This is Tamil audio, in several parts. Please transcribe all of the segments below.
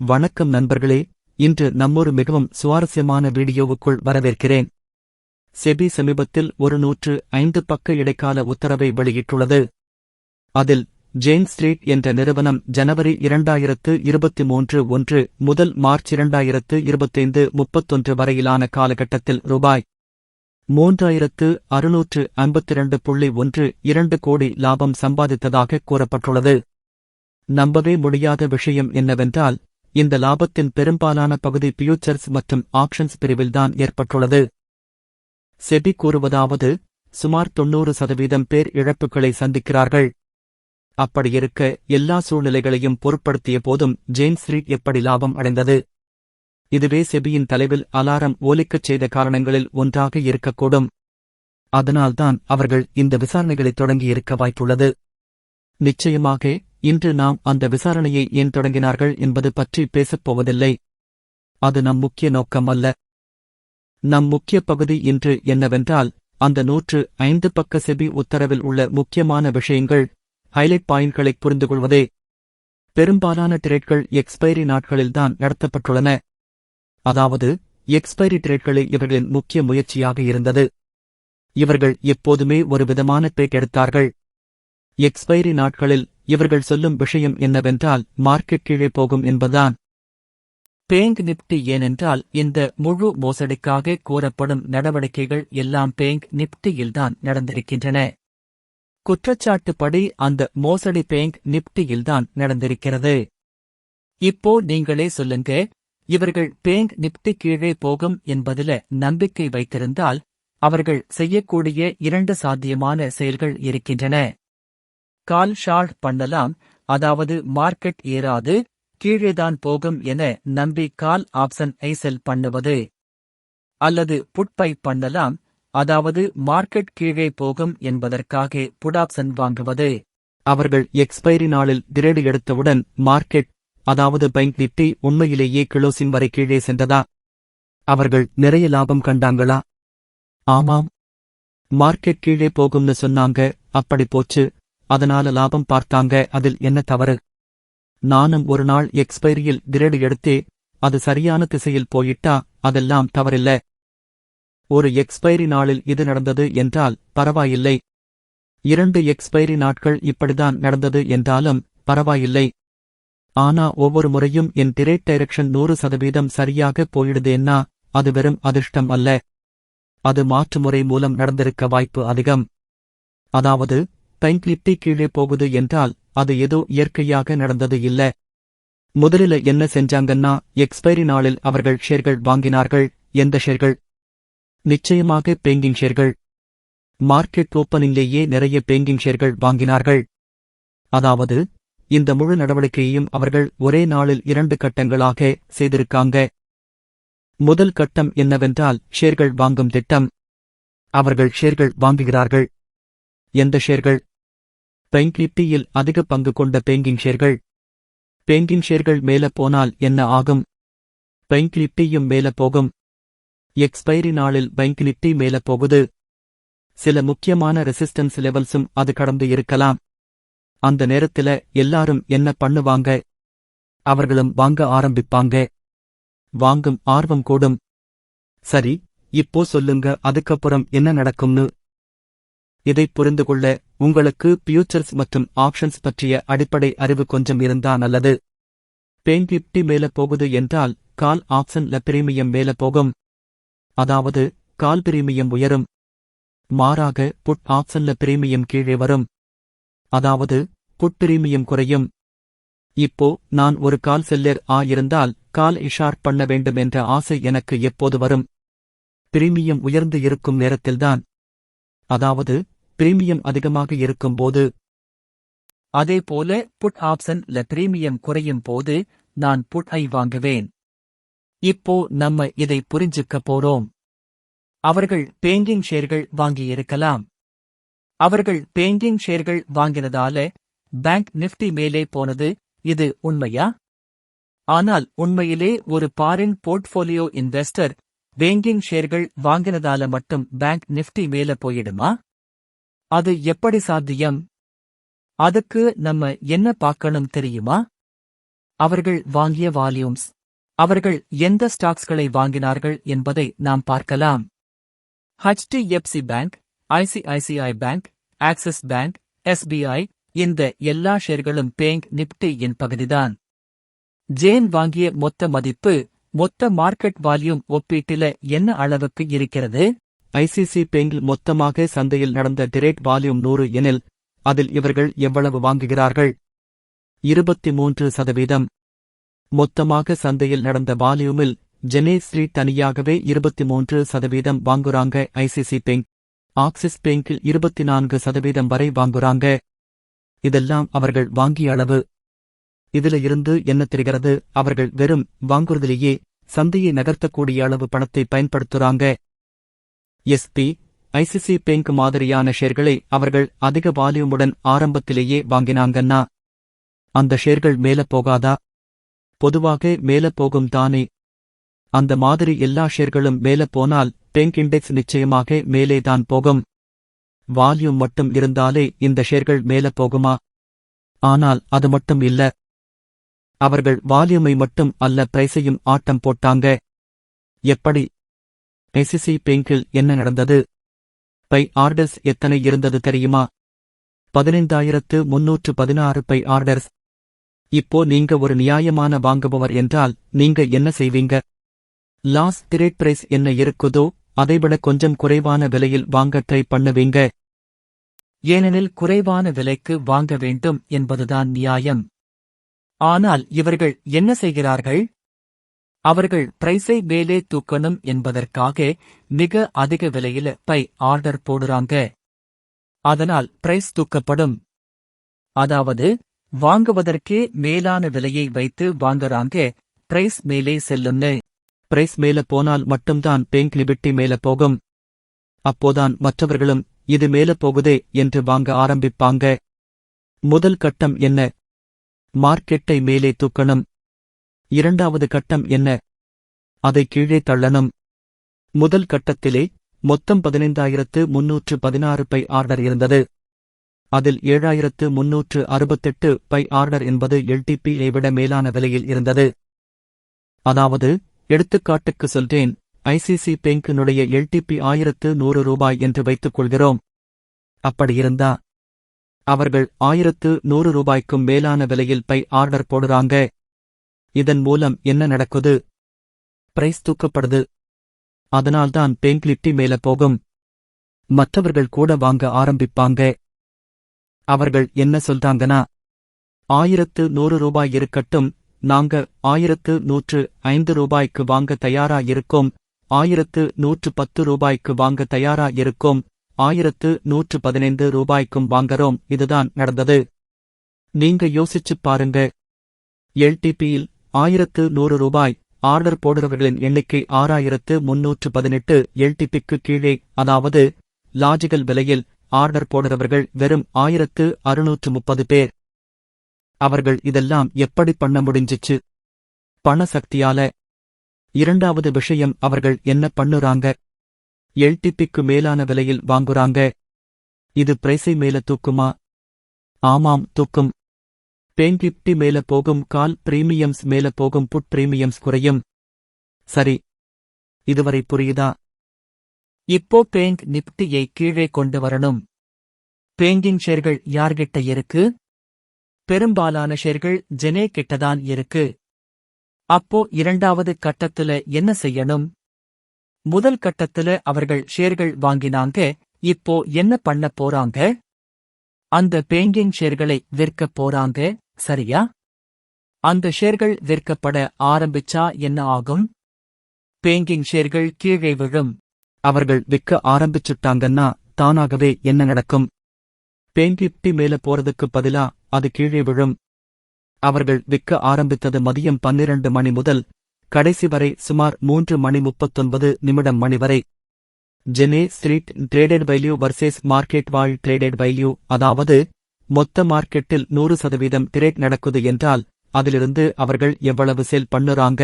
வணக்கம் நண்பர்களே இன்று நம்மொரு மிகவும் சுவாரஸ்யமான வீடியோவுக்குள் வரவேற்கிறேன். செபி சமீபத்தில் ஒரு நூற்று ஐந்து பக்க இடைக்கால உத்தரவை வெளியிட்டுள்ளது. அதில் ஜெயின் ஸ்ட்ரீட் என்ற நிறுவனம் ஜனவரி இரண்டாயிரத்து இருபத்தி மூன்று ஒன்று முதல் மார்ச் இரண்டாயிரத்து இருபத்தைந்து முப்பத்தொன்று வரையிலான காலகட்டத்தில் ரூபாய் மூன்றாயிரத்து அறுநூற்று ஐம்பத்திரண்டு புள்ளி ஒன்று இரண்டு கோடி லாபம் சம்பாதித்ததாக கூறப்பட்டுள்ளது. நம்பவே முடியாத விஷயம் என்னவென்றால் இந்த லாபத்தின் பெரும்பாலான பகுதி பியூச்சர்ஸ் மற்றும் ஆப்ஷன்ஸ் பிரிவில்தான் ஏற்பட்டுள்ளது. செபி கூறுவதாவது சுமார் தொன்னூறு சதவீதம் பேர் இழப்புகளை சந்திக்கிறார்கள். அப்படியிருக்க எல்லா சூழ்நிலைகளையும் பொருட்படுத்திய போதும் ஜெயின் ஸ்ட்ரீட் எப்படி லாபம் அடைந்தது? இதுவே செபியின் தலைவில் அலாரம் ஒலிக்கச் செய்த காரணங்களில் ஒன்றாக இருக்கக்கூடும். அதனால்தான் அவர்கள் இந்த விசாரணைகளை தொடங்கியிருக்க வாய்ப்புள்ளது. நிச்சயமாக இன்று நாம் அந்த விசாரணையை ஏன் தொடங்கினார்கள் என்பது பற்றி பேசப் போவதில்லை. அது நம் முக்கிய நோக்கம் அல்ல. நம் முக்கிய பகுதி இன்று என்னவென்றால் அந்த நூற்று ஐந்து பக்க செபி உத்தரவில் உள்ள முக்கியமான விஷயங்கள் ஹைலைட் பாயிண்ட்களைப் புரிந்துகொள்வதே. பெரும்பாலான டிரேட்கள் எக்ஸ்பைரி நாட்களில்தான் நடத்தப்பட்டுள்ளன. அதாவது எக்ஸ்பைரி டிரேட்களே இவர்களின் முக்கிய முயற்சியாக இருந்தது. இவர்கள் எப்போதுமே ஒரு விதமான பேக் எடுத்தார்கள். எக்ஸ்பைரி நாட்களில் இவர்கள் சொல்லும் விஷயம் என்னவென்றால் மார்க்கெட் கீழே போகும் என்பதான் பேங்க் நிப்டி ஏனென்றால் இந்த முழு மோசடிக்காக கூறப்படும் நடவடிக்கைகள் எல்லாம் பேங்க் நிப்டியில்தான் நடந்திருக்கின்றன. குற்றச்சாட்டுப்படி அந்த மோசடி பேங்க் நிப்டியில்தான் நடந்திருக்கிறது. இப்போ நீங்களே சொல்லுங்க இவர்கள் பேங்க் நிப்டி கீழே போகும் என்பதில நம்பிக்கை வைத்திருந்தால் அவர்கள் செய்யக்கூடிய இரண்டு சாத்தியமான செயல்கள் இருக்கின்றன. கால் ஷார்ட் பண்ணலாம். அதாவது மார்க்கெட் ஏறாது கீழேதான் போகும் என நம்பி கால் ஆப்ஷன் ஐ செல் பண்ணுவது. அல்லது புட்பை பண்ணலாம் அதாவது மார்க்கெட் கீழே போகும் என்பதற்காக புட் ஆப்ஷன் வாங்குவது. அவர்கள் எக்ஸ்பைரி நாளில் திரேடு எடுத்தவுடன் மார்க்கெட் அதாவது பைங்க் நிப்டி உண்மையிலேயே கிலோசின் வரை கீழே சென்றதா? அவர்கள் நிறைய லாபம் கண்டாங்களா? ஆமாம். மார்க்கெட் கீழே போகும்னு சொன்னாங்க அப்படி போச்சு. அதனால லாபம் பார்த்தாங்க அதில் என்ன தவறு? நானும் ஒரு நாள் எக்ஸ்பைரியில் திரேடு எடுத்தே அது சரியான திசையில் போயிட்டா அதெல்லாம் தவறில்ல. ஒரு எக்ஸ்பைரி நாளில் இது நடந்தது என்றால் பரவாயில்லை. இரண்டு எக்ஸ்பைரி நாட்கள் இப்படிதான் நடந்தது என்றாலும் பரவாயில்லை. ஆனா ஒவ்வொரு முறையும் என் டிரேட் டைரக்ஷன் நூறு சதவீதம் சரியாக போயிடுதேன்னா அது வெறும் அதிர்ஷ்டம் அல்ல. அது மாற்று முறை மூலம் நடந்திருக்க வாய்ப்பு அதிகம். அதாவது டைம் கீழே போகுது என்றால் அது ஏதோ இயற்கையாக நடந்தது இல்ல. முதலில் என்ன செஞ்சாங்கன்னா எக்ஸ்பைரி நாளில் அவர்கள் ஷேர்கள் வாங்கினார்கள் எந்த ஷேர்கள் நிச்சயமாக பேங்கிங் ஷேர்கள் மார்க்கெட் ஓப்பனிலேயே நிறைய பேங்கிங் ஷேர்கள் வாங்கினார்கள். அதாவது இந்த முழு நடவடிக்கையையும் அவர்கள் ஒரே நாளில் இரண்டு கட்டங்களாக செய்திருக்காங்க. முதல் கட்டம் என்னவென்றால் ஷேர்கள் வாங்கும் திட்டம். அவர்கள் ஷேர்கள் வாங்குகிறார்கள். எந்த ஷேர்கள் பெங்க் நிப்டியில் அதிக பங்கு கொண்ட பேங்கிங் ஷேர்கள். பேங்கிங் ஷேர்கள் மேல போனால் என்ன ஆகும்? பெங்க் நிப்டியும் மேல போகும். எக்ஸ்பைரி நாளில் பெங்க் நிப்டி மேல போகுது. சில முக்கியமான ரெசிஸ்டன்ஸ் லெவல்ஸும் அது கடந்து இருக்கலாம். அந்த நேரத்தில எல்லாரும் என்ன பண்ணுவாங்க? அவர்களும் வாங்க ஆரம்பிப்பாங்க. வாங்கும் ஆர்வம் கூடும். சரி இப்போ சொல்லுங்க அதுக்கப்புறம் என்ன நடக்கும்னு? இதை புரிந்து கொள்ள உங்களுக்கு ஃபியூச்சர்ஸ் மற்றும் ஆப்ஷன்ஸ் பற்றிய அடிப்படை அறிவு கொஞ்சம் இருந்தா நல்லது. பெயின் பிப்டி மேல போகுது என்றால் கால் ஆப்ஷன்ல பிரீமியம் மேல போகும். அதாவது கால் பிரீமியம் உயரும். மாறாக புட் ஆப்ஷன்ல பிரீமியம் கீழே வரும். அதாவது புட் பிரீமியம் குறையும். இப்போ நான் ஒரு கால் செல்லர் ஆ இருந்தால் கால் இஷார் பண்ண வேண்டும் என்ற ஆசை எனக்கு எப்போது வரும்? பிரீமியம் உயர்ந்து இருக்கும் நேரத்தில்தான். அதாவது பிரீமியம் அதிகமாக இருக்கும்போது. அதேபோல புட் ஆப்ஷன் ல பிரீமியம் குறையும் போது நான் புட் ஐ வாங்குவேன். இப்போ நம்ம இதை புரிஞ்சுக்க போறோம். அவர்கள் பேங்கிங் ஷேர்கள் வாங்கியிருக்கலாம். அவர்கள் பேங்கிங் ஷேர்கள் வாங்கினதால பேங்க் நிஃப்டி மேலே போனது இது உண்மையா? ஆனால் உண்மையிலே ஒரு பாரின் போர்ட்ஃபோலியோ இன்வெஸ்டர் பேங்கிங் ஷேர்கள் வாங்கினதால மட்டும் பேங்க் நிஃப்டி மேல போயிடுமா? அது எப்படி சாத்தியம்? அதுக்கு நம்ம என்ன பார்க்கணும் தெரியுமா? அவர்கள் வாங்கிய வால்யூம்ஸ். அவர்கள் எந்த ஸ்டாக்ஸ்களை வாங்கினார்கள் என்பதை நாம் பார்க்கலாம். HDFC bank ICICI bank Axis bank SBI இந்த எல்லா ஷேர்களும் பேங்க் என் பகுதிதான். ஜேன் வாங்கிய மொத்த மதிப்பு மொத்த மார்க்கெட் வால்யூம் ஒப்பீட்டில என்ன அளவுக்கு இருக்கிறது? ஐசிசி பேங்கில் மொத்தமாக சந்தையில் நடந்த டிரேட் வால்யூம் நூறு எனில் அதில் இவர்கள் எவ்வளவு வாங்குகிறார்கள்? இருபத்தி மூன்று சதவீதம். மொத்தமாக சந்தையில் நடந்த வால்யூமில் ஜெனே தனியாகவே இருபத்தி மூன்று சதவீதம் வாங்குறாங்க ஐசிசி பெங்க் ஆக்சிஸ் பேங்கில் இருபத்தி நான்கு சதவீதம் வரை வாங்குறாங்க. இதெல்லாம் அவர்கள் வாங்கிய அளவு. இதுல இருந்து என்ன தெரிகிறது? அவர்கள் வெறும் வாங்குறதிலேயே சந்தையை நகர்த்தக்கூடிய அளவு பணத்தை பயன்படுத்துறாங்க. எஸ்பி ஐசிசி பேங்க் மாதிரியான ஷேர்களை அவர்கள் அதிக வால்யூமுடன் ஆரம்பத்திலேயே வாங்கினாங்கன்னா அந்த ஷேர்கள் மேல போகாதா? பொதுவாக மேல போகும் தானே. அந்த மாதிரி எல்லா ஷேர்களும் மேல போனால் பேங்க் இண்டெக்ஸ் நிச்சயமாக மேலேதான் போகும். வால்யூம் மட்டும் இருந்தாலே இந்த ஷேர்கள் மேல போகுமா? ஆனால் அது மட்டும் இல்ல. அவர்கள் வால்யூமை மட்டும் அல்ல பிரைஸையும் ஆட்டம் போட்டாங்க. எப்படி எசிசி பேங்கில் என்ன நடந்தது? பை ஆர்டர்ஸ் எத்தனை இருந்தது தெரியுமா? பதினைந்தாயிரத்து முன்னூற்று பதினாறு பை ஆர்டர்ஸ். இப்போ நீங்க ஒரு நியாயமான வாங்குபவர் என்றால் நீங்க என்ன செய்வீங்க? லாஸ் திரேட் பிரைஸ் என்ன இருக்குதோ அதைவிட கொஞ்சம் குறைவான விலையில் வாங்க ட்ரை பண்ணுவீங்க. ஏனெனில் குறைவான விலைக்கு வாங்க வேண்டும் என்பதுதான் நியாயம். ஆனால் இவர்கள் என்ன செய்கிறார்கள்? அவர்கள் பிரைஸை மேலே தூக்கணும் என்பதற்காக மிக அதிக விலையில பை ஆர்டர் போடுறாங்க. அதனால் பிரைஸ் தூக்கப்படும். அதாவது வாங்குவதற்கே மேலான விலையை வைத்து வாங்குறாங்க. பிரைஸ் மேலே செல்லும்னு பிரைஸ் மேல போனால் மட்டும்தான் பேங்க் லிபிட்டி மேல போகும். அப்போதான் மற்றவர்களும் இது மேல போகுதே என்று வாங்க ஆரம்பிப்பாங்க. முதல் கட்டம் என்ன? மார்க்கெட்டை மேலே தூக்கணும். இரண்டாவது கட்டம் என்ன? அதை கீழே தள்ளணும். முதல் கட்டத்திலே மொத்தம் பதினைந்தாயிரத்து முன்னூற்று பதினாறு பை ஆர்டர் இருந்தது. அதில் ஏழாயிரத்து முன்னூற்று அறுபத்தெட்டு பை ஆர்டர் என்பது எல்டிபியை விட மேலான விலையில் இருந்தது. அதாவது எடுத்துக்காட்டுக்கு சொல்றேன் ஐசிசி பேங்கினுடைய எல்டிபி ஆயிரத்து நூறு ரூபாய் என்று வைத்துக் கொள்கிறோம். அப்படியிருந்தா அவர்கள் ஆயிரத்து நூறு ரூபாய்க்கும் மேலான விலையில் பை ஆர்டர் போடுறாங்க. இதன் மூலம் என்ன நடக்குது? பிரைஸ் தூக்கப்படுது. அதனால்தான் பெங்க்லிப்டி மேல போகும். மற்றவர்கள் கூட வாங்க ஆரம்பிப்பாங்க. அவர்கள் என்ன சொல்றாங்கன்னா ஆயிரத்து நூறு ரூபாய் இருக்கட்டும் நாங்க ஆயிரத்து நூற்று ஐந்து ரூபாய்க்கு வாங்க தயாரா இருக்கோம். ஆயிரத்து நூற்று பத்து ரூபாய்க்கு வாங்க தயாரா இருக்கோம். ஆயிரத்து நூற்று பதினைந்து ரூபாய்க்கும் வாங்கறோம். இதுதான் நடந்தது. நீங்க யோசிச்சுப் பாருங்க. எல்டிபியில் ஆயிரத்து நூறு ரூபாய். ஆர்டர் போடுறவர்களின் எண்ணிக்கை ஆறாயிரத்து முன்னூற்று பதினெட்டு. எல்டிபிக்கு கீழே அதாவது லாஜிக்கல் விலையில் ஆர்டர் போடுறவர்கள் வெறும் ஆயிரத்து அறுநூற்று முப்பது பேர். அவர்கள் இதெல்லாம் எப்படி பண்ண முடிஞ்சிச்சு? பண சக்தியால இரண்டாவது விஷயம் அவர்கள் என்ன பண்ணுறாங்க? எல்டிபிக்கு மேலான விலையில் வாங்குறாங்க. இது பிரைஸை மேல தூக்குமா? ஆமாம் தூக்கும். டென் பிப்டி மேல போகும் கால் பிரீமியம்ஸ் மேல போகும் புட் பிரீமியம்ஸ் குறையும். சரி. இதுவரை புரியுதா? இப்போ பேங்க் நிப்டியை கீழே கொண்டு வரணும். பேங்கிங் ஷேர்கள் யார்கிட்ட இருக்கு? பெரும்பாலான ஷேர்கள் ஜெனே கிட்டதான் இருக்கு. அப்போ இரண்டாவது கட்டத்துல என்ன செய்யணும்? முதல் கட்டத்துல அவர்கள் ஷேர்கள் வாங்கினாங்க இப்போ என்ன பண்ண போறாங்க? அந்த பேங்கிங் ஷேர்களை விற்க போறாங்க. சரியா? அந்த ஷேர்கள் விற்கப்பட ஆரம்பிச்சா என்ன ஆகும்? பேங்கிங் ஷேர்கள் கீழே விழும். அவர்கள் விற்க ஆரம்பிச்சுட்டாங்கன்னா தானாகவே என்ன நடக்கும்? பேங்கிப்டி மேல போறதுக்கு பதிலா அது கீழே விழும். அவர்கள் விற்க ஆரம்பித்தது மதியம் பன்னிரண்டு மணி முதல் கடைசி வரை சுமார் மூன்று மணி முப்பத்தொன்பது நிமிடம் மணி வரை. ஜெனே street traded value versus market வாழ் ட்ரேடட் வேல்யூ அதாவது மொத்த மார்க்கெட்டில் நூறு சதவீதம் திரேட் நடக்குது என்றால் அதிலிருந்து அவர்கள் எவ்வளவு செல் பண்ணுறாங்க?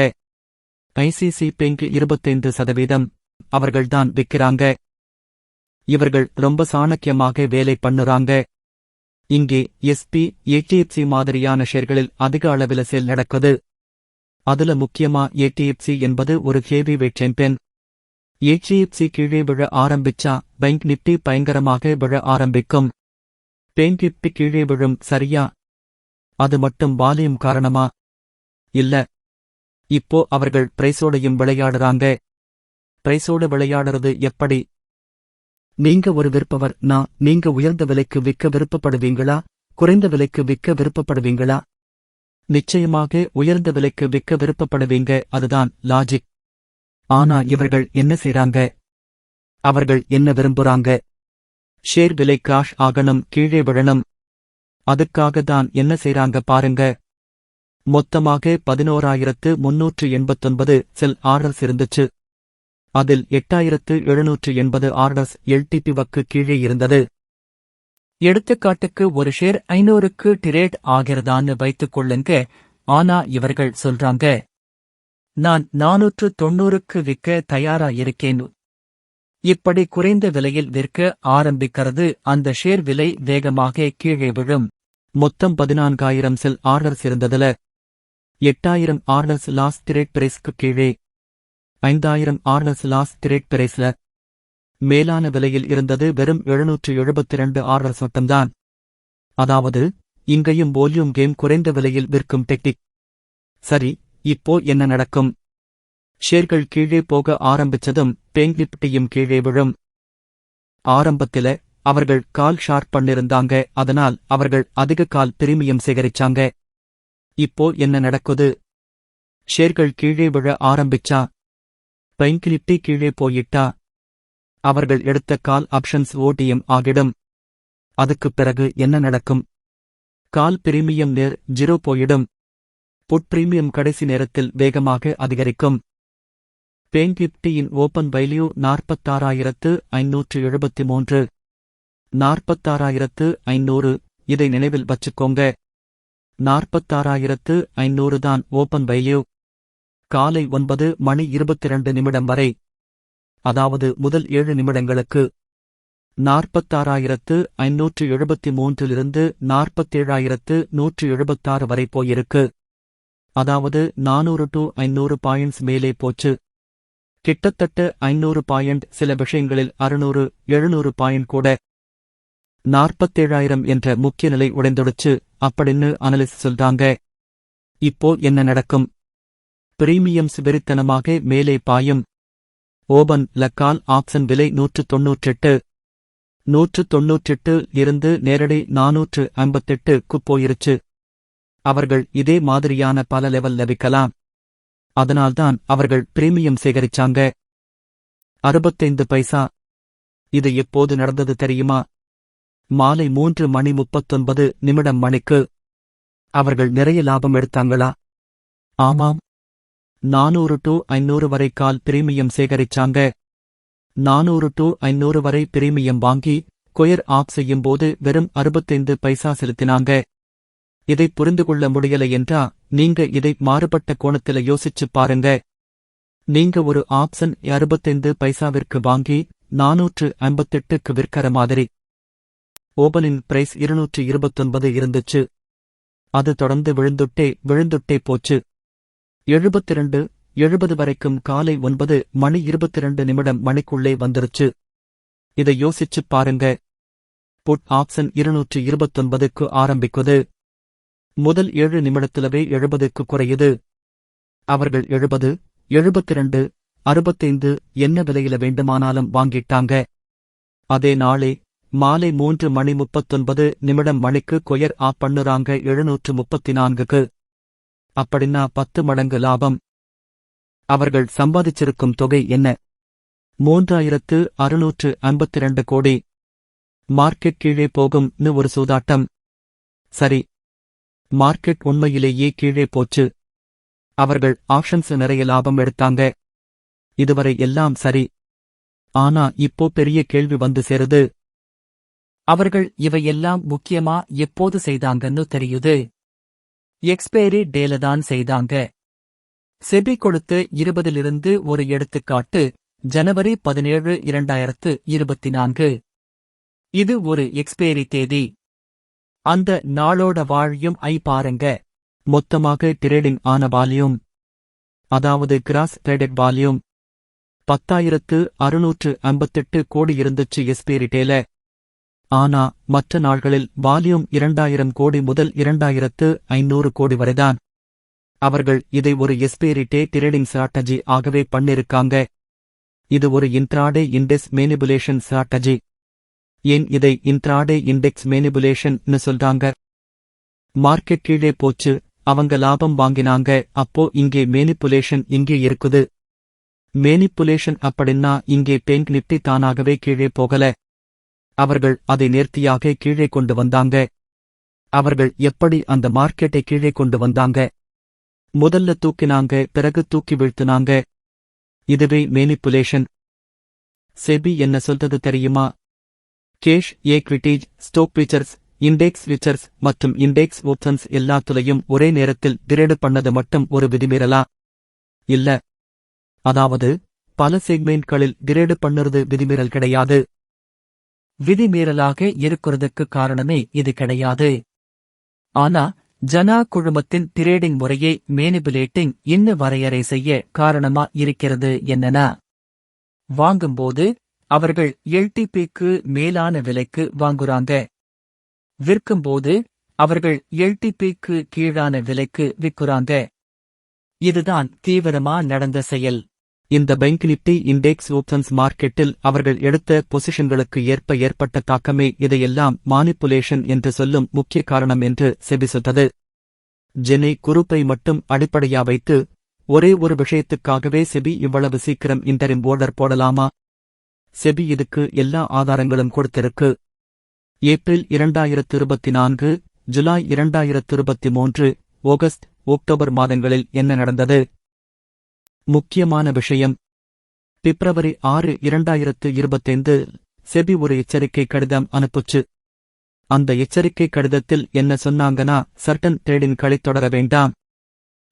ஐசிசி பெங்க் இருபத்தைந்து சதவீதம். அவர்கள்தான் விக்கிறாங்க இவர்கள் ரொம்ப சாணக்கியமாக வேலை பண்ணுறாங்க. இங்கே எஸ்பி ஏடிஎஃப்சி மாதிரியான ஷேர்களில் அதிக அளவில் சேல் நடக்குது. அதுல முக்கியமா ஏடிஎஃப்சி என்பது ஒரு ஹேவி வெயிட் சாம்பியன் ஏடிஎஃப்சி கீழே விழ ஆரம்பிச்சா பேங்க் நிப்டி பயங்கரமாக விழ ஆரம்பிக்கும். பேங்க் கீழே விழும் சரியா? அது மட்டும் வால்யூம் காரணமா? இல்ல. இப்போ அவர்கள் பிரைஸோடையும் விளையாடுறாங்க. பிரைஸோடு விளையாடுறது எப்படி? நீங்க ஒரு விற்பவர் நான் நீங்க உயர்ந்த விலைக்கு விற்க விருப்பப்படுவீங்களா? குறைந்த விலைக்கு விற்க விருப்பப்படுவீங்களா? நிச்சயமாக உயர்ந்த விலைக்கு விற்க விருப்பப்படுவீங்க அதுதான் லாஜிக். ஆனா இவர்கள் என்ன செய்றாங்க? அவர்கள் என்ன விரும்புறாங்க? ஷேர் விலை கிராஷ் ஆகணும் கீழே விழணும். அதுக்காக தான் என்ன செய்றாங்க பாருங்க. மொத்தமாக பதினோராயிரத்து முன்னூற்று எண்பத்தொன்பது செல் ஆர்டர்ஸ் இருந்துச்சு. அதில் எட்டாயிரத்து எழுநூற்று எண்பது ஆர்டர்ஸ் எல்டிபி வக்கு கீழே இருந்தது. எடுத்துக்காட்டுக்கு ஒரு ஷேர் ஐநூறுக்கு டிரேட் ஆகிறதான்னு வைத்துக் கொள்ளுங்க. ஆனா இவர்கள் சொல்றாங்க நான் நானூற்று தொண்ணூறுக்கு விற்க தயாரா இருக்கேன். இப்படி குறைந்த விலையில் விற்க ஆரம்பிக்கிறது. அந்த ஷேர் விலை வேகமாக கீழே விழும். மொத்தம் பதினான்காயிரம் செல் ஆர்டர்ஸ் இருந்ததுல எட்டாயிரம் ஆர்டர்ஸ் லாஸ்ட் திரேட் பிரைஸ்க்கு கீழே. ஐந்தாயிரம் ஆர்டர்ஸ் லாஸ்ட் திரேட் பிரைஸ்ல. மேலான விலையில் இருந்தது வெறும் எழுநூற்று எழுபத்தி இரண்டு ஆர்டர்ஸ் மட்டும்தான் அதாவது இங்கேயும் வால்யூம் கேம் குறைந்த விலையில் விற்கும் டெக்னிக் சரி இப்போ என்ன நடக்கும்? ஷேர்கள் கீழே போக ஆரம்பிச்சதும் பேங்க் நிப்டியும் கீழே விழும். ஆரம்பத்தில அவர்கள் கால் ஷார்ப் பண்ணிருந்தாங்க அதனால் அவர்கள் அதிக கால் பிரீமியம் சேகரிச்சாங்க. இப்போ என்ன நடக்குது? ஷேர்கள் கீழே விழ ஆரம்பிச்சா? பேங்க் நிப்டி கீழே போயிட்டா? அவர்கள் எடுத்த கால் ஆப்ஷன்ஸ் ஓடிஎம் ஆகிடும். அதுக்குப் பிறகு என்ன நடக்கும்? கால் பிரீமியம் நேர் ஜீரோ போயிடும். புட் பிரீமியம் கடைசி நேரத்தில் வேகமாக அதிகரிக்கும். பேங்க் நிப்டியின் ஓபன் வேல்யூ நாற்பத்தாறாயிரத்து ஐநூற்று எழுபத்தி மூன்று. நாற்பத்தாறாயிரத்து ஐநூறு. இதை நினைவில் வச்சுக்கோங்க. நாற்பத்தாறாயிரத்து ஐநூறு தான் ஓபன் வேல்யூ காலை ஒன்பது மணி இருபத்திரண்டு நிமிடம் வரை. அதாவது முதல் ஏழு நிமிடங்களுக்கு. நாற்பத்தாறாயிரத்து ஐநூற்று எழுபத்தி மூன்றிலிருந்து நாற்பத்தேழாயிரத்து நூற்று எழுபத்தாறு வரை போயிருக்கு. அதாவது நானூறு டு ஐநூறு பாயிண்ட்ஸ் மேலே போச்சு. கிட்டத்தட்ட ஐநூறு பாயிண்ட் சில விஷயங்களில் அறுநூறு எழுநூறு பாயிண்ட் கூட. நாற்பத்தேழாயிரம் என்ற முக்கிய நிலை உடைந்துடுச்சு அப்படின்னு அனலிஸ்ட் சொல்றாங்க. இப்போ என்ன நடக்கும்? பிரீமியம்ஸ் வெறித்தனமாக மேலே பாயும். ஓபன் லக்கால் ஆப்ஷன் விலை நூற்று தொன்னூற்றெட்டு. நூற்று தொன்னூற்றெட்டு இருந்து நேரடி நானூற்று ஐம்பத்தெட்டுக்கு போயிருச்சு. அவர்கள் இதே மாதிரியான பல லெவல்ல விற்கலாம். அதனால்தான் அவர்கள் பிரீமியம் சேகரிச்சாங்க. அறுபத்தைந்து பைசா. இது எப்போது நடந்தது தெரியுமா? மாலை மூன்று மணி முப்பத்தொன்பது நிமிடம் மணிக்கு. அவர்கள் நிறைய லாபம் எடுத்தாங்களா? ஆமாம். நானூறு டு ஐநூறு வரை கால் பிரீமியம் சேகரிச்சாங்க. நானூறு டு ஐநூறு வரை பிரீமியம் வாங்கி கொயர் ஆப் செய்யும்போது வெறும் அறுபத்தைந்து பைசா செலுத்தினாங்க. இதை புரிந்து கொள்ள முடியல என்றா? நீங்க இதை மாறுபட்ட கோணத்தில யோசிச்சு பாருங்க. நீங்க ஒரு ஆப்ஷன் அறுபத்தைந்து பைசாவிற்கு வாங்கி நானூற்று ஐம்பத்தெட்டுக்கு விற்கிற மாதிரி. ஓபனின் பிரைஸ் இருநூற்று இருபத்தொன்பது இருந்துச்சு. அது தொடர்ந்து விழுந்துட்டே விழுந்துட்டே போச்சு. எழுபத்திரண்டு எழுபது வரைக்கும் காலை ஒன்பது மணி இருபத்திரண்டு நிமிடம் மணிக்குள்ளே வந்துருச்சு. இதை யோசிச்சுப் பாருங்க. புட் ஆப்ஷன் இருநூற்று இருபத்தொன்பதுக்கு ஆரம்பிக்குது. முதல் ஏழு நிமிடத்திலவே எழுபதுக்கு குறையுது. அவர்கள் எழுபது எழுபத்திரண்டு அறுபத்தைந்து என்ன விலையில வேண்டுமானாலும் வாங்கிட்டாங்க. அதே நாளே மாலை மூன்று மணி முப்பத்தொன்பது நிமிடம் மணிக்கு கொயர் ஆப் பண்ணுறாங்க எழுநூற்று முப்பத்தி நான்குக்கு அப்படின்னா பத்து மடங்கு லாபம். அவர்கள் சம்பாதிச்சிருக்கும் தொகை என்ன? மூன்றாயிரத்து அறுநூற்று ஐம்பத்திரண்டு கோடி. மார்க்கெட் கீழே போகும்னு ஒரு சூதாட்டம். சரி மார்க்கெட் உண்மையிலேயே கீழே போச்சு. அவர்கள் ஆப்ஷன்ஸ் நிறைய லாபம் எடுத்தாங்க. இதுவரை எல்லாம் சரி. ஆனா இப்போ பெரிய கேள்வி வந்து சேருது. அவர்கள் இவையெல்லாம் முக்கியமா எப்போது செய்தாங்கன்னு தெரியுது. எக்ஸ்பைரி டேல தான் செய்தாங்க. செபி கொடுத்து இருபதிலிருந்து ஒரு எடுத்துக்காட்டு ஜனவரி பதினேழு இரண்டாயிரத்து இருபத்தி நான்கு இது ஒரு எக்ஸ்பைரி தேதி. அந்த நாளோட வாழியும் ஐ பாருங்க. மொத்தமாக டிரேடிங் ஆன வால்யூம் அதாவது கிராஸ் ட்ரேடட் வால்யூம் பத்தாயிரத்து அறுநூற்று ஐம்பத்தெட்டு கோடி இருந்துச்சு எஸ்பி ரிட்டேல. ஆனா மற்ற நாள்களில் வால்யூம் இரண்டாயிரம் கோடி முதல் இரண்டாயிரத்து ஐநூறு கோடி வரைதான். அவர்கள் இதை ஒரு எஸ்பிரிட்டே டிரேடிங் ஸ்ட்ராட்டஜி ஆகவே பண்ணிருக்காங்க. இது ஒரு இன்ட்ராடே இண்டெஸ் மேனிபுலேஷன் ஸ்ட்ராட்டஜி. ஏன் இதை இன்ட்ராடே இண்டெக்ஸ் மேனிபுலேஷன் சொல்றாங்க? மார்க்கெட் கீழே போச்சு அவங்க லாபம் வாங்கினாங்க அப்போ இங்கே மேனிப்புலேஷன் இங்கே இருக்குது. மேனிப்புலேஷன் அப்படின்னா இங்கே பேங்க் நிப்டி தானாகவே கீழே போகல. அவர்கள் அதை நேர்த்தியாக கீழே கொண்டு வந்தாங்க. அவர்கள் எப்படி அந்த மார்க்கெட்டை கீழே கொண்டு வந்தாங்க? முதல்ல தூக்கினாங்க பிறகு தூக்கி வீழ்த்தினாங்க. இதுவே மேனிப்புலேஷன் செபி என்ன சொல்றது தெரியுமா? Cash equities stock futures index futures மற்றும் இண்டெக்ஸ் ஓப்ஷன்ஸ் எல்லாத்துலையும் ஒரே நேரத்தில் திரேடு பண்ணது மட்டும் ஒரு விதிமீறலா? இல்ல. அதாவது பல செக்மெண்ட்களில் திரேடு பண்ணுறது விதிமீறல் கிடையாது. விதிமீறலாக இருக்கிறதுக்கு காரணமே இது கிடையாது. ஆனா ஜனா குழுமத்தின் டிரேடிங் முறையை மேனிபுலேட்டிங் இன்னும் வரையறை செய்ய காரணமா இருக்கிறது என்னன்னா வாங்கும்போது அவர்கள் எல்டிபிக்கு மேலான விலைக்கு வாங்குறாங்க. விற்கும்போது அவர்கள் எல்டிபிக்கு கீழான விலைக்கு விற்குறாங்க. இதுதான் தீவிரமா நடந்த செயல். இந்த பெங்க் நிப்டி இண்டெக்ஸ் ஓப்சன்ஸ் மார்க்கெட்டில் அவர்கள் எடுத்த பொசிஷன்களுக்கு ஏற்ப ஏற்பட்ட தாக்கமே இதையெல்லாம் மானிப்புலேஷன் என்று சொல்லும் முக்கிய காரணம் என்று செபி ஜெனி குரூப்பை மட்டும் அடிப்படையா வைத்து ஒரே ஒரு விஷயத்துக்காகவே செபி இவ்வளவு சீக்கிரம் இன்டரிம் ஓர்டர் போடலாமா? செபி இதுக்கு எல்லா ஆதாரங்களும் கொடுத்திருக்கு. ஏப்ரல் இரண்டாயிரத்து இருபத்தி நான்கு ஜூலை இரண்டாயிரத்து இருபத்தி மூன்று ஆகஸ்ட் அக்டோபர் மாதங்களில் என்ன நடந்தது? முக்கியமான விஷயம். பிப்ரவரி ஆறு இரண்டாயிரத்து இருபத்தைந்து செபி ஒரு எச்சரிக்கை கடிதம் அனுப்புச்சு. அந்த எச்சரிக்கை கடிதத்தில் என்ன சொன்னாங்கன்னா சர்டன் ட்ரேடின் களை தொடர வேண்டாம்.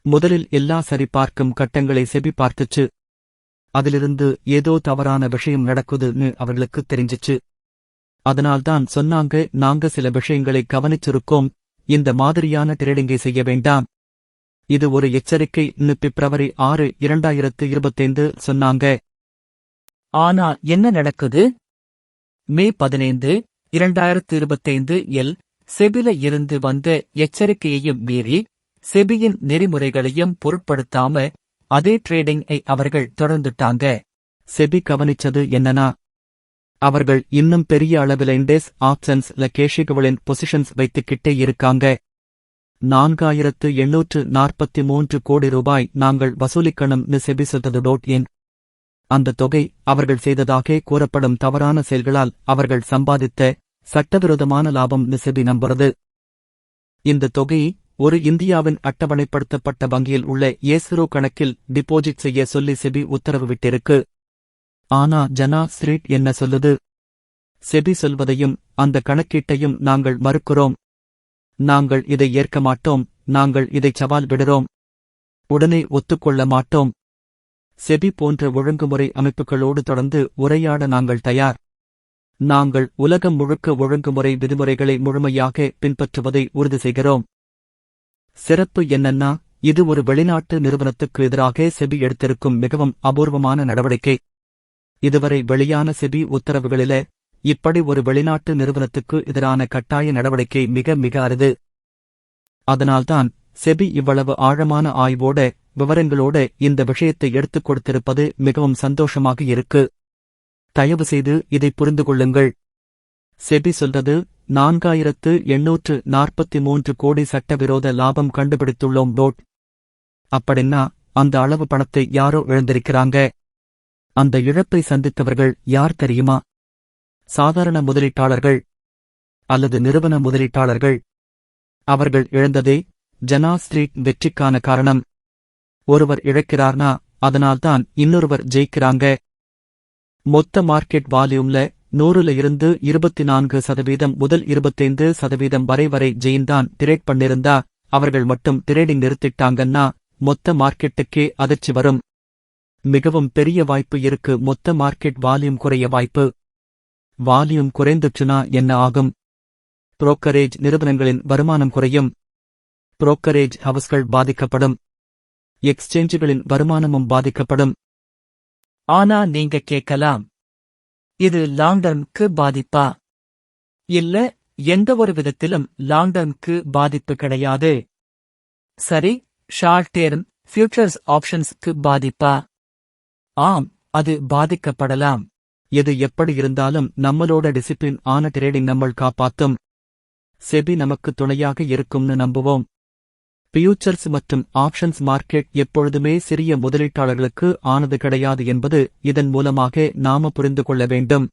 முதலில் எல்லா சரிபார்க்கும் கட்டங்களை செபி பார்த்துச்சு. அதிலிருந்து ஏதோ தவறான விஷயம் நடக்குதுன்னு அவர்களுக்கு தெரிஞ்சிச்சு. அதனால்தான் சொன்னாங்க நாங்க சில விஷயங்களை கவனிச்சிருக்கோம். இந்த மாதிரியான ட்ரேடிங்கை செய்ய வேண்டாம். இது ஒரு எச்சரிக்கை. பிப்ரவரி ஆறு இரண்டாயிரத்து இருபத்தைந்து சொன்னாங்க. ஆனா என்ன நடக்குது? மே பதினைந்து இரண்டாயிரத்து இருபத்தைந்து எல் செபில இருந்து வந்த எச்சரிக்கையையும் மீறி செபியின் நெறிமுறைகளையும் பொருட்படுத்தாம அதே ட்ரேடிங் அவர்கள் தொடர்ந்துட்டாங்க. செபி கவனிச்சது என்னன்னா அவர்கள் இன்னும் பெரிய அளவில் இண்டேஸ் ஆப்ஷன்ஸ் கேஷிகவளின் பொசிஷன்ஸ் வைத்துக்கிட்டே இருக்காங்க. நான்காயிரத்து எண்ணூற்று நாற்பத்தி மூன்று கோடி ரூபாய் நாங்கள் வசூலிக்கணும்னு செபி சொல்றது டோட் என் அந்த தொகை அவர்கள் செய்ததாக கூறப்படும் தவறான செயல்களால் அவர்கள் சம்பாதித்த சட்டவிரோதமான லாபம் செபி நம்புறது. இந்த தொகை ஒரு இந்தியாவின் அட்டவணைப்படுத்தப்பட்ட வங்கியில் உள்ள ஏஸ்ரோ கணக்கில் டிபாசிட் செய்ய சொல்லி செபி உத்தரவு விட்டிருக்கு. ஆனா ஜனா ஸ்ரீட் என்ன சொல்லுது? செபி சொல்வதையும் அந்த கணக்கீட்டையும் நாங்கள் மறுக்கிறோம். நாங்கள் இதை ஏற்க மாட்டோம். நாங்கள் இதை சவால் விடுறோம். உடனே ஒத்துக்கொள்ள மாட்டோம். செபி போன்ற ஒழுங்குமுறை அமைப்புகளோடு தொடர்ந்து உரையாட நாங்கள் தயார். நாங்கள் உலகம் முழுக்க ஒழுங்குமுறை விதிமுறைகளை முழுமையாக பின்பற்றுவதை உறுதி செய்கிறோம். சிறப்பு என்னன்னா இது ஒரு வெளிநாட்டு நிறுவனத்துக்கு எதிராக செபி எடுத்திருக்கும் மிகவும் அபூர்வமான நடவடிக்கை. இதுவரை வெளியான செபி உத்தரவுகளில இப்படி ஒரு வெளிநாட்டு நிறுவனத்துக்கு எதிரான கட்டாய நடவடிக்கை மிக மிக அரிது. அதனால்தான் செபி இவ்வளவு ஆழமான ஆய்வோட விவரங்களோட இந்த விஷயத்தை எடுத்துக் கொடுத்திருப்பது மிகவும் சந்தோஷமாக இருக்கு. தயவு செய்து இதை புரிந்து கொள்ளுங்கள். செபி சொல்றது நான்காயிரத்து எண்ணூற்று நாற்பத்தி மூன்று கோடி சட்டவிரோத லாபம் கண்டுபிடித்துள்ளோம் டோட் அப்படின்னா அந்த அளவு பணத்தை யாரோ இழந்திருக்கிறாங்க? அந்த இழப்பை சந்தித்தவர்கள் யார் தெரியுமா? சாதாரண முதலீட்டாளர்கள் அல்லது நிறுவன முதலீட்டாளர்கள்? அவர்கள் இழந்ததே ஜனா ஸ்ட்ரீட் வெற்றிக்கான காரணம். ஒருவர் இழக்கிறார்னா அதனால்தான் இன்னொருவர் ஜெயிக்கிறாங்க. மொத்த மார்க்கெட் வால்யூம்ல நூறுல இருந்து இருபத்தி நான்கு சதவீதம் முதல் இருபத்தைந்து சதவீதம் வரை வரை ஜெயின்தான் டிரேட் பண்ணிருந்தா அவர்கள் மட்டும் டிரேடிங் நிறுத்திட்டாங்கன்னா மொத்த மார்க்கெட்டுக்கே அதிர்ச்சி வரும். மிகவும் பெரிய வாய்ப்பு இருக்கு மொத்த மார்க்கெட் வால்யூம் குறைய வாய்ப்பு. வால்யூம் குறைந்துச்சுனா என்ன ஆகும்? புரோக்கரேஜ் நிறுவனங்களின் வருமானம் குறையும். புரோக்கரேஜ் ஹவுஸ்கள் பாதிக்கப்படும். எக்ஸ்சேஞ்சுகளின் வருமானமும் பாதிக்கப்படும். ஆனா நீங்க கேட்கலாம் இது லாங் டர்ம்க்கு பாதிப்பா? இல்ல எந்த ஒரு விதத்திலும் லாங் டர்ம்க்கு பாதிப்பு கிடையாது. சரி ஷார்ட் டேர்ம் ஃபியூச்சர்ஸ் ஆப்ஷன்ஸ்க்கு பாதிப்பா? ஆம் அது பாதிக்கப்படலாம். எது எப்படி இருந்தாலும் நம்மளோட டிசிப்ளின் ஆன ட்ரேடிங் நம்மள் காப்பாத்தும். செபி நமக்கு துணையாக இருக்கும்னு நம்புவோம். ஃபியூச்சர்ஸ் மற்றும் ஆப்ஷன்ஸ் மார்க்கெட் எப்பொழுதுமே சிறிய முதலீட்டாளர்களுக்கு ஆனது கிடையாது என்பது இதன் மூலமாக நாம புரிந்து கொள்ள வேண்டும்.